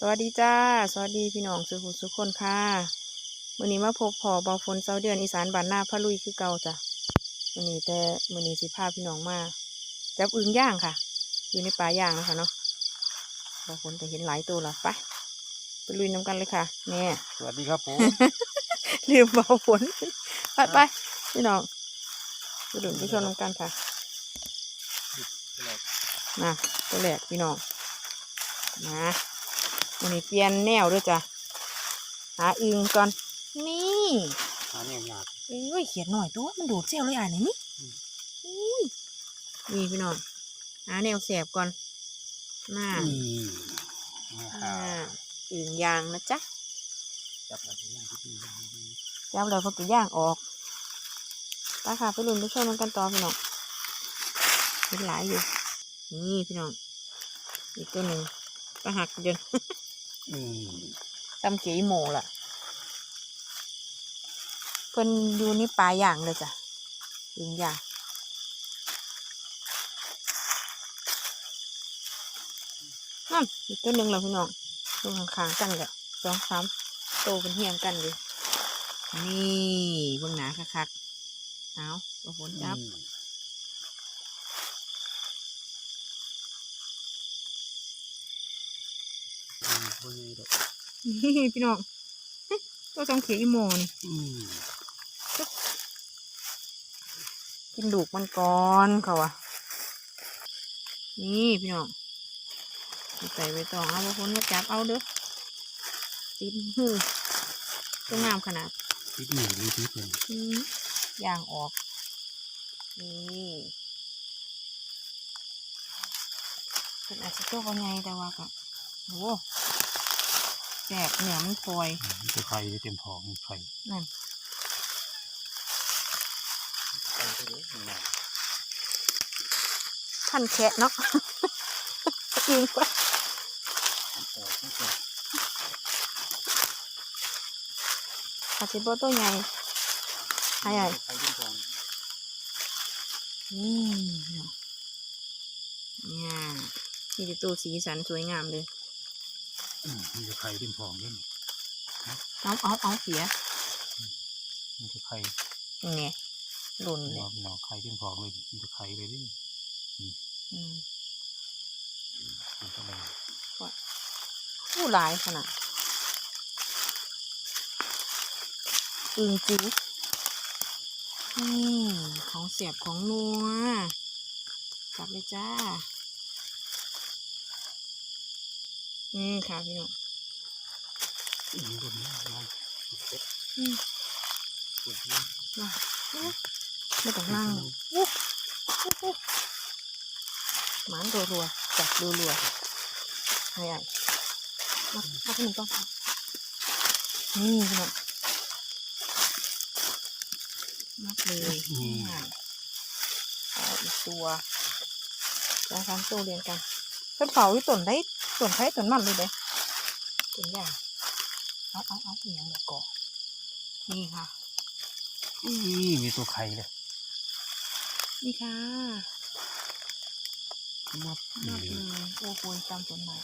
สวัสดีจ้า สวัสดีพี่น้องสุขุสุขคนค่ะวันนี้มาพบพอบอฝนเสาเดือนอีสานบ้านนาพะลุยคือเก่าจ้ะวันนี้แต่วันนี้สิพาพี่น้องมาจับอึ่งย่างค่ะ อยู่ในป่าย่างนะคะเนาะบอฝนจะเห็นหลายตัวละไปไปลุยน้ำกันเลยค่ะแน่สวัสดีครับผมลืมบอฝนไปไปพี่น้องไปดุนไปชมน้ำกันค่ะมาตัวแรกพี่น้องมา วันนี้เปลี่ยนแนวด้วยจ้ะหาอึ่งก่อน นี่หาเนี่ยยากเอ้ยเขียนหน่อยตัวมันดูดเซลล์เลยอ่านไหนนี่อืมอุ้ยนี่พี่น้องหาแนวแสบก่อนน่านี่นะคอ่ารับอึ่งยางนะจ๊ะจับอะไรย่างที่นี่จับแล้วก็ไปย่างออกไปค่ะไปลุ้นไปชมมันกันต่อพี่น้องเห็นหลายอยู่ นี่พี่น้องอีกตัวหนึ่งก็หักจนอืม ตำเกี๊ยโมล่ะ เพิ่นอยู่นี่ปลาย่างเลยจ้ะอึ่งย่างนั่นอีกตัวหนึ่งแล้วพี่น้องตัวข้างๆกันเลยสองสามโตเป็นเฮียงกันอยู่นี่เบื้องหน้าคักๆเอาตัวฝนจับ อืมอืมพวกนี้ดอกนี่พี่น้องตัวจองเขียอีโมนอืมกินดูกมันก่อนเขาอะนี่พี่น้องใส่ใบตองเอาไปพ้นมาจับเอาเด้อติดหูตัวงามขนาดติดหนีหรือติดเป็นอืมย่างออก นี่เป็นอาจจะตัวเขาใหญ่แต่ว่าก็โห แสบเหนือมันฟอยมันจะไข่เต็มท้องไข่นั่นไข่ไปเลยหน่อยท่านแคะเนาะอิงกว่ามันออกมันออกอาจจะบ่ตัวใหญ่ใหญ่ใหญ่ไข่เต็มท้องอืมเนี่ยนี่จะตัวสีสันสวยงามเลยอื มมันจะไข่เต็มท้องเลยนี่เอาเอาเอาเสีย มันจะไข่เนี่ยหล่นเลยเราเราไข่เต็มท้องเลยมันจะไข่เลยนี่อืมมันก็เลยผู้หลายขนาดอึงจิ๋วอืมของเสียบของนัวจับเลยจ้า อืมค่ะพี่น้องอืมบนนี้ลองอืมามาไม่ต้องนั่งอุ๊บอุ๊บหมันรัวๆจับรัวๆให้ใหญ่มามาพี่หนึ่งต้องนี่พี่น้องนับเลยง่ายเอาอีกตัวสองสามตัวเรียนกันเพิ่นเฝ้าอยู่ต้นได้ ต้นไผ่ต้นมันเลยเด้ต้นยางเอาเอาเอาเอียงเดี๋ยวก่อนนี่ค่ะนี่มีตัวไข่เลยนี่ค่ะมับนับนี่เลยโอ้โหจำต้นไม้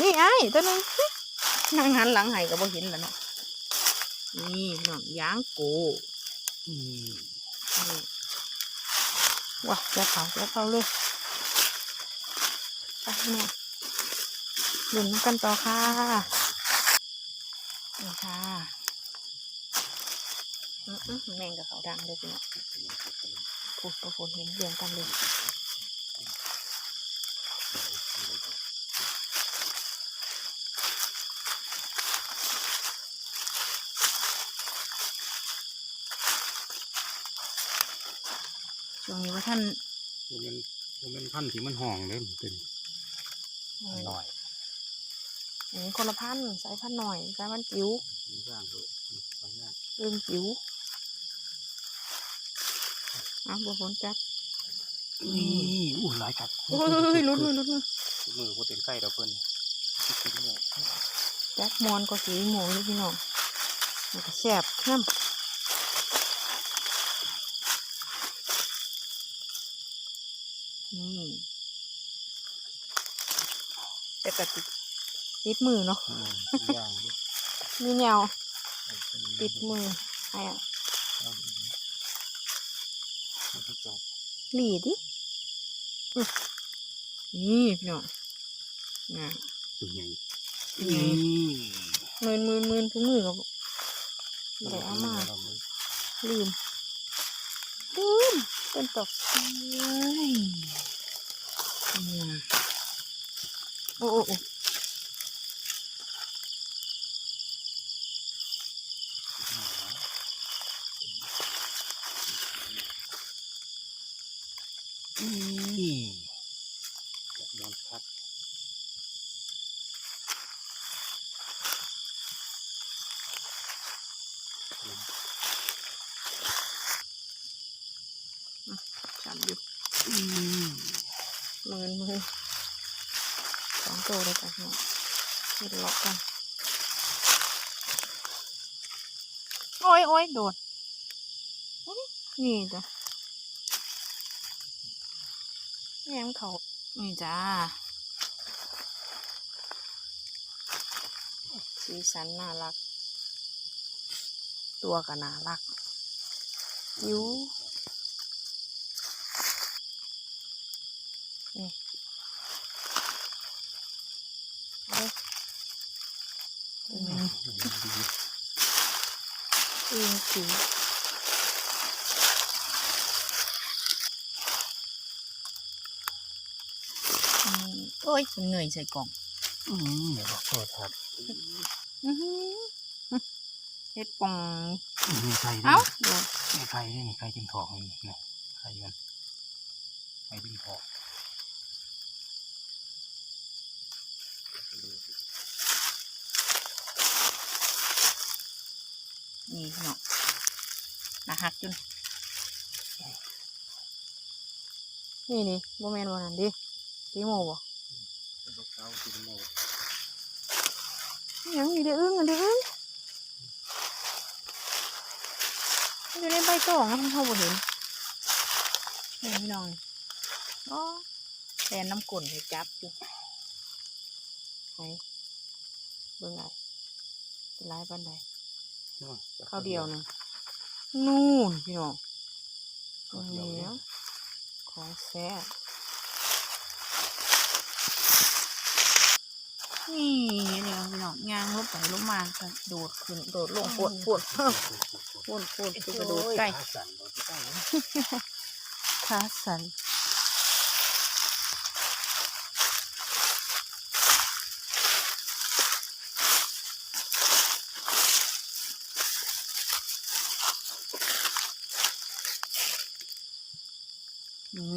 นี่ไอ้ตัวหนึงนั่งหันหลังให้ก็บ่เห็นแล้วเนาะนี่พี่น้องยางโกอืมนี่ว้าแจ๊เขาแจ๊เขาเลยไป เนี่ยดุนกันต่อค่ะนี่ค่ะแมงกับเขาดังเลยพี่น้องพูดประฝนเห็นเรียงกันเลยช่วงนี้ว่าท่านมันเป็นมันเป็นพันธุ์ที่มันห่องเลยเป็น หน่อยอืมคนละพันธุ์สายพันธุ์หน่อยสายพันธุ์จิ๋วมันย่างเลยสองอย่างเรื่องจิ๋วเอะบัวฝนจับนี่อู้หลายกัดโอ้ยลุ้นลุ้นลุ้นลุ้นมือโคตรเต็มใกล้เราเพิ่นกินเนี่ยจักมอนก็สีหมูนี่พี่น้องมันก็แซ่บน้ำนี่ แต่กติดติดมือเนาะอืมย่างดิมีแนวติดมือใครอะเอาอีกแล้วก็จับหลีดิอื้อนี่พี่น้องงาตัวใหญ่อืมมืนมืนมืนทุกมือกับได้เอามาเราไม่ลืมลืมเป็นตกเอ้ยอืมโอ้โอ้นี่จับมอนคัดจำอยู่อืมมืนมืนสอ ตัวเลยจ้ะพี่น้องไม่ได้ล็อกกันโอ้ยโอ้ยโดด นี่จ้ะแง้มเขานี่จ้าสีสันน่ารัก ตัวก็น่ารักยิ้วนี่เอาเลย อืมอึงจิ๋วอืมโอ้ยเหนื่อยใส่กล่อง อืมเดี๋ยวบอโทษครับอื้อหือเฮ็ดปองมีไข่ด้วเอ้ามีไข่ด้วยมีไข่จิ้มทองนี่นะไข่มันไข่จิ้มทอง นี่เนาะนะฮักจุนนี่นี่บ่แมนว่านั่นดิตีโมบ่ลูกสาวกินหมดอิหยังอยู่ในอึ้งอันเดียวอึ้งมันอยู่ในใบตองนะมันเข้าบ่เห็นนี่พี่น้องอ๋อแทนน้ำกลนให้จับอยู่ไหนเบิ่งไงเป็นไรปันใด ข้าวเดียวหนึงนู่นพี่น้องข้าวเดียวเหนีเนี่ยยวของแซ่บนี่เดี๋ยวพี่น้องยางลบไปลบมาก็โดดขึ้นโดดลงปวดปวดปวดปวดคือกระโดดใกล้ขาสั่นโดดใกล้นะขาสัน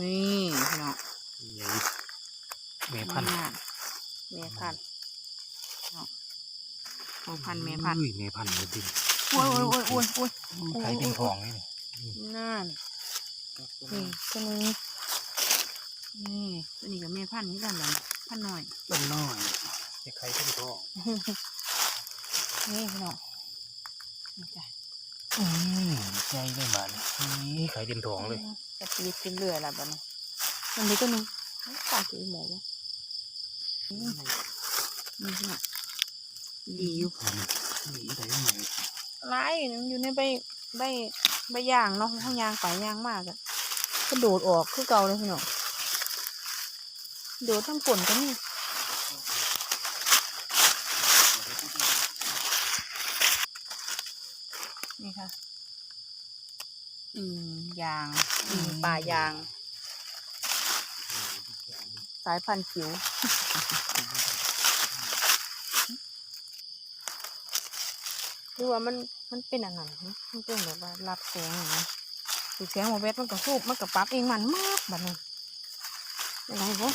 นี่พี่น้อง ใหญ่ แม่พันธุ์งานแม่พันธุ์เนาะพ่อพันธุ์แม่พันธุ์อุ้ยแม่พันธุ์เลยดิโอ้ยโอ้ยโอ้ยโอ้ยโอ้ยไข่จิ้มทองนี่นี่นั่นนี่ตัวนึงนี่ตัวนี้กับแม่พันธุ์นี่กันเลยพันธุ์หน่อยต้นน้อยจะไข่จิ้มทองนี่พี่น้องนี่จ้ะอืมใจเลยมันนี่ไข่จิ้มทองเลยจะปีดขึ้นเรื่อยละบ้านี้มันนี้ตัวหนึงปากสีหมู นี่นี่พี่น้องดีอยู่ดีแต่ยังไงหลายมันอยู่ในใบใบใบย่างเนาะข้างยางไปย่างมากอะกระโดดออกคือเก่าเลยพี่น้องโดดทั้งฝนก็นี่นี่ค่ะ อืมยางอืมป่ายาง สายพันธุ์จิ๋วหรือว่ามันมันเป็นอันนั้นมันเป็นแบบว่ารับแสงอย่างนี้ถูกแสงมอเวทมันก็สูบมันก็ปรับเองมันมากแบบนี้ยังไงบ่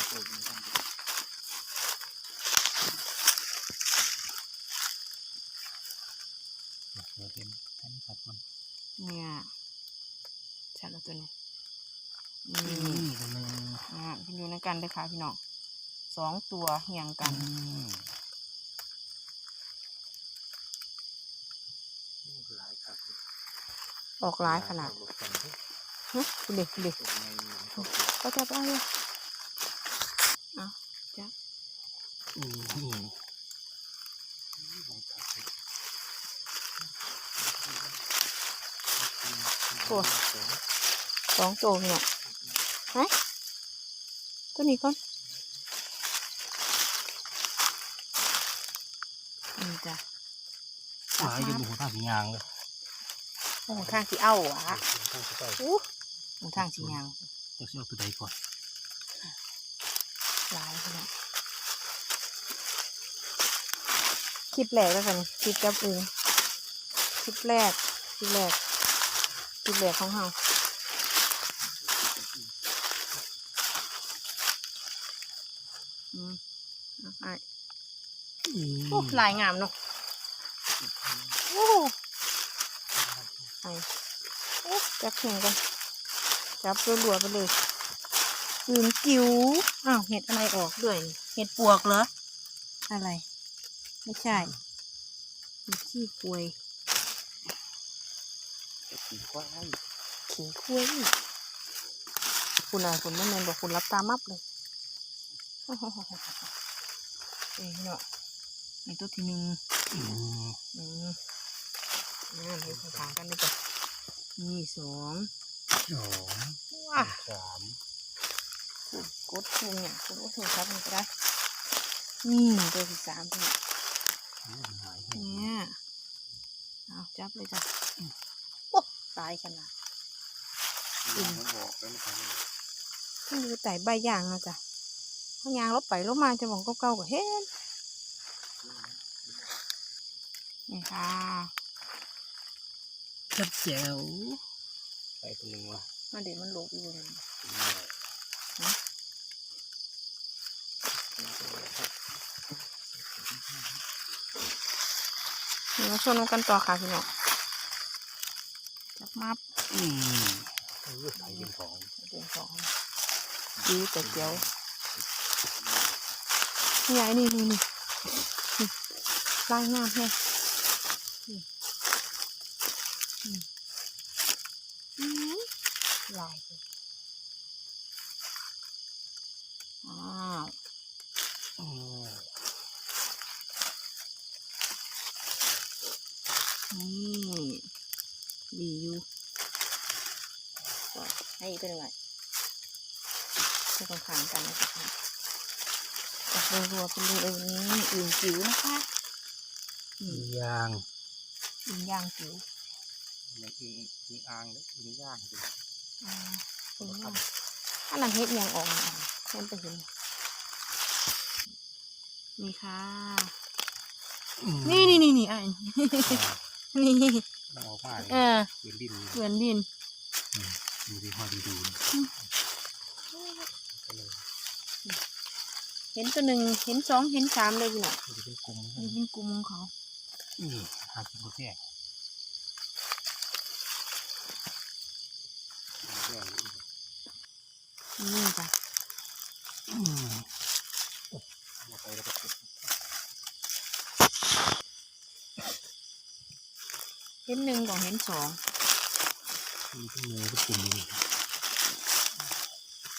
เดี๋ยวเห็นให้มันสัดมันเนี่ยชัดแล้วตัวนี้ นี่ ตัวนึง อ่าเป็นอยู่ใน กันเลยค่ะพี่น้องสองตัวเหี่ยงกันหลายครับออกหลายขนาดฮะดูเด็กเด็กตรงในก็จะไปเลยเอาจ้ะอืมโอ้สองตัวเนี่ยฮะ ตัวนี้ก่อนนี่จ้ะหายจะดูท่าสียางเลยโอ้ข้างที่เอ้าอะท่าสีใต้อู้หูทางสียางจะเอาตัวใดก่อนหลายเลยคลิปแรกแล้วกันคลิปกับอื่นคลิปแรกคลิปแรกคลิปแรกของเราอืมเอาไป อืม โอ้ลายงามเนาะโอ้ไปโอ้จับแข่งกันจับรัวๆไปเลยอื่นกิ๋วอ้าวเห็ดอะไรออกด้วยนี่เห็ดปวกเหรออะไร ไม่ใช่เห็ดขี้ควยสีควายขี้ควยคุณอะไรคุณแม่แมนบอกคุณรับตามับเลยเอ้ยเนาะ นี่ตัวที่หนึ่งอืมอืมนั่นเห็ดขางๆกันเลยจ้ะนี่สองสองว้าสามกดคุมเนี่ยกดโทรศัพท์มันก็ได้นี่ตัวที่สามเนี่ยอืมหายไปเนี่ยเอาจับเลยจ้ะโอ้ตายขนาดอืมมันบอกแล้วนะครับขึ้นดูแต่ใบยางนะจ้ะถ้ายางลบไปลบมาจะมองเก่าๆก็เห็น นี่ค่ะจับแจ๋วไปตัวหนึ่งวะมันเดี๋ยวมันหลบอยู่เลยนี่นี่มาชนกันต่อค่ะพี่น้องจับมับอืมเออใส่เป็นของเดือนสองดีแต่เจียวนี่ไงนี่นี่นี่นี่ลายงามแฮะนี่อืมอืม ลายเลยอ้าวอืมนี่ดีอยู่ก็ให้อีกเป็นไงให้ตรงขางกันนะคะจับรัวๆเป็นเลยนี่อื่นจิ๋วนะคะนี่ยาง อื่นย่างจิ๋ว มันอีอีอ่างเลยอีย่างดิอ่าอื่นย่างอันนั้นเฮ็ดยังออกมาเพิ่นไปเห็นนี่ค่ะอืมนี่นี่นี่นี่อันอ่านี่ต้องออกมาเลยเออเปลี่ยนดินเหมือนดินดูดิหอดีดูเห็นตัวหนึ่งเห็นสองเห็นสามเลยพี่หน่อยมันจะเป็นกลุ่มนี่เป็นกลุ่มของเขาอืมหากินบุฟเฟ่ต์บุฟเฟ่ต์ นี่จ้ะอืมเอาไปแล้วก็เห็นหนึ่งกับเห็นสองมีเป็นมือเป็นกลุ่มนี้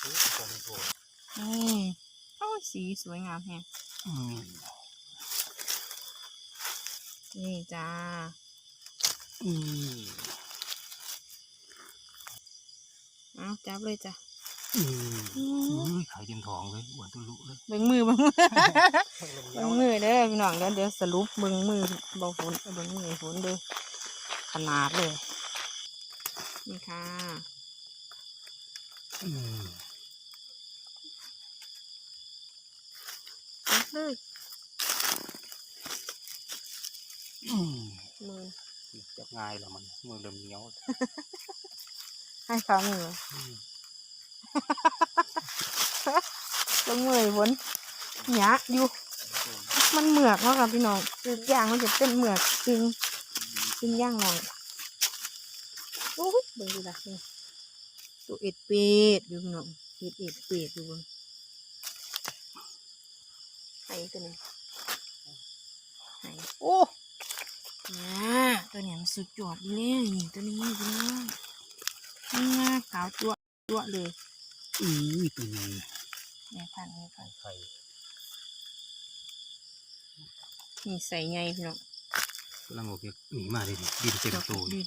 โอ้ยตัวนี้โอ้ยนี่โอ้ยสีสวยงามแฮะอืมนี่จ้าอืมเอาจับเลยจ้ะ อืมอุ้ยไข่เต็มท้องเลยอ้วนตุลุเลยเบิ่งมือเบิ่งมือเบิ่งมือเด้อพี่น้องเดี๋ยวเดี๋ยวสรุปเบิ่งมือเบาฝนเบิ่งมือฝนเด้อขนาดเลยนี่ค่ะอืมจับเลยอืมมือจับง่ายแล้วมันมือเริ่มเหนียวให้เขามือ อืมเบิ่งมือฝนหยะอยู่มันเหมือกเนาะค่ะพี่น้องคือย่างมันจะเป็นเหมือกจึงจึงย่างหน่อยโอ้ยเบิ่งดูละนี่ตัวเอ็ดเป็ดอยู่พี่น้องเอ็ดเอ็ดเป็ดอยู่บิ่งไอ้ตัวนี้ไอ้โอ้นะตัวนี้มันสุดยอดเลยนี่ตัวนี้พี่น้องนี่นะขาวตัวตัวเลย อุ้ยตัวนี้แม่พันธุ์แม่พันธุ์ไข่นี่ใส่ไงพี่น้องกำลังโอเคหนีมาเลยดิบินเต็มตัวอยู่ดิ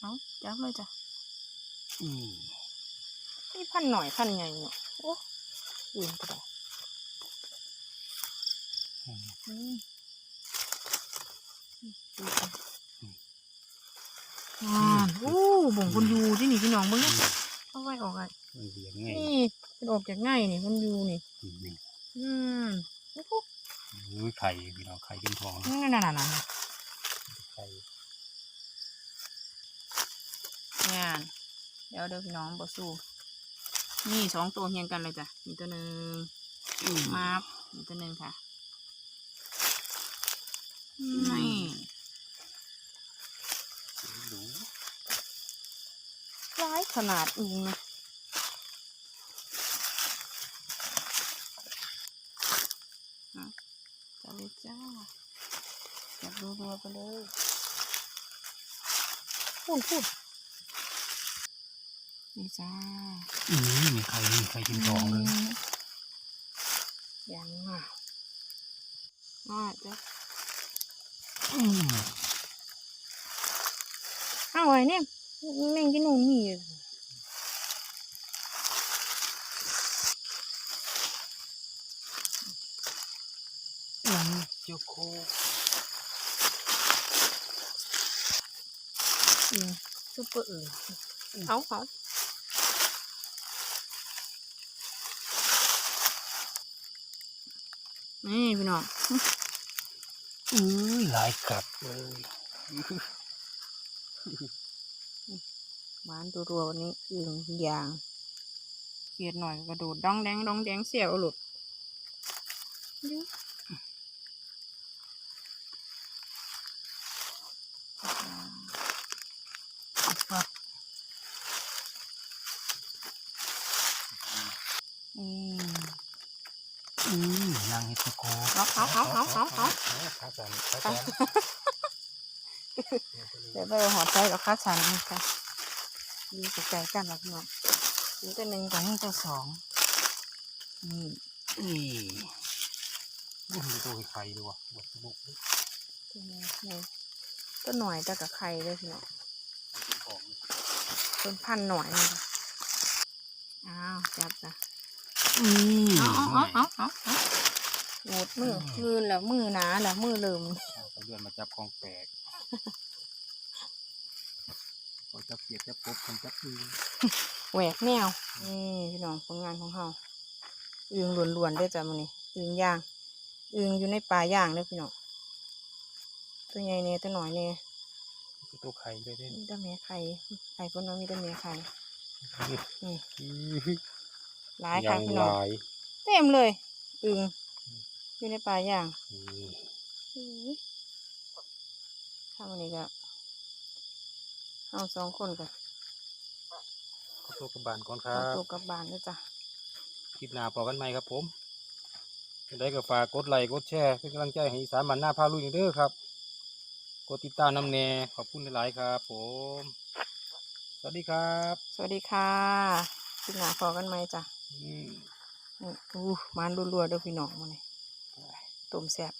เอาจับเลยจ้ะอืมนี่พันหน่อยพันใหญ่เนาะโอ้อื่นก็ได้อืมอืมดูกัน อ่าโอ้บ่งคนอยู่ที่นี่พี่น้องเบิ่งเนี่ยเอาไว้ออกไงมันเบียงง่ายนี่เป็นออกจากง่ายนี่คนอยู่นี่อืมอืมโอ้โหอุ้ยไข่พี่น้องไข่กินทองนั่นน่ะน่ะน่ะไข่งานเดี๋ยวเดี๋ยวพี่น้องบ่สู้นี่สองตัวเฮียงกันเลยจ้ะนี่ตัวหนึ่งอืมมาบนี่ตัวหนึ่งค่ะนี่ดู ร้ายขนาดอึงนะอะจับเลยจ้าจับรัวๆไปเลยพูดพูดนี่จ้าอืมมีไข่มีไข่กินทองเลยมยังอะอ่าจ้ะอืมเอาไว้เนี่ย แม่งที่นู่นมีอยู่อืมเจ้าโคอืมซุปเปอร์อื่นเอาเอานี่พี่น้องอือหลายกลับเลย หวานตัวรัวๆวันนี้อึ่งยางเกลียดหน่อยกระโดดดองแดงดองแดงเสียวหลุดยูปั๊บอืมอืมนางเฮตโกเอาเอาเอาเอาเอาเอาขาสั่นขาสั่นเดี๋ยวไปหอดใจกับข้าฉันค่ะ ดีกับใจกันนะพี่น้องนี่ตัวหนึ่งกับนี่ตัวสองนี่นี่นี่คือตัวไข่ด้วยว่ะบดสบุกตัวนี้นี่ตัวหน่อยแต่กับไข่เลยพี่น้องของเป็นพันหน่อยนี่ค่ะอ้าวจับจ้ะอืมเอาเอาเอาเอาเอาหมดมือมือแล้วมือหนาแล้วมือเริ่มเอาเดือนมาจับของแปลกพอ จับเปียกจับกบคนจับอือแหวกแนวนี่พี่น้องผลงานของเฮาอึงล้วนๆเด้อจ้ะมื้อนี้อึงย่างอึงอยู่ในป่าย่างเด้อพี่น้องตัวใหญ่เนี่ยตัวหน่อยเนี่ยคือตัวไข่เลยเด้มีแต่แม่ไข่ไข่คนน้องมีแต่แม่ไข่นี่อือหลายค่ะยังพี่น้องหลายเต็มเลยอึงอยู่ในป่าย่างนี่อื้อถ้าวันนี้ก็ เอาสองคนกันขอตัวกระบาลก่อนครัเอาบ ตัวกลับบ้านเด้อจ้ะ คลิปหน้าพอกันไหมครับผมได้ก็ฝากกดไลค์กดแชร์เป็นกำลังใจให้อีสานบ้านหน้าพาลุยเด้อครับ กดติดตามน้ำแน่ขอบคุณหลายๆครับผม สวัสดีครับสวัสดีค่ะขึ้นหนาพอกันไหมจ้ะอืม นี่อู้มันรัวๆเด้อพี่น้องมาเลยต้มแซ่บ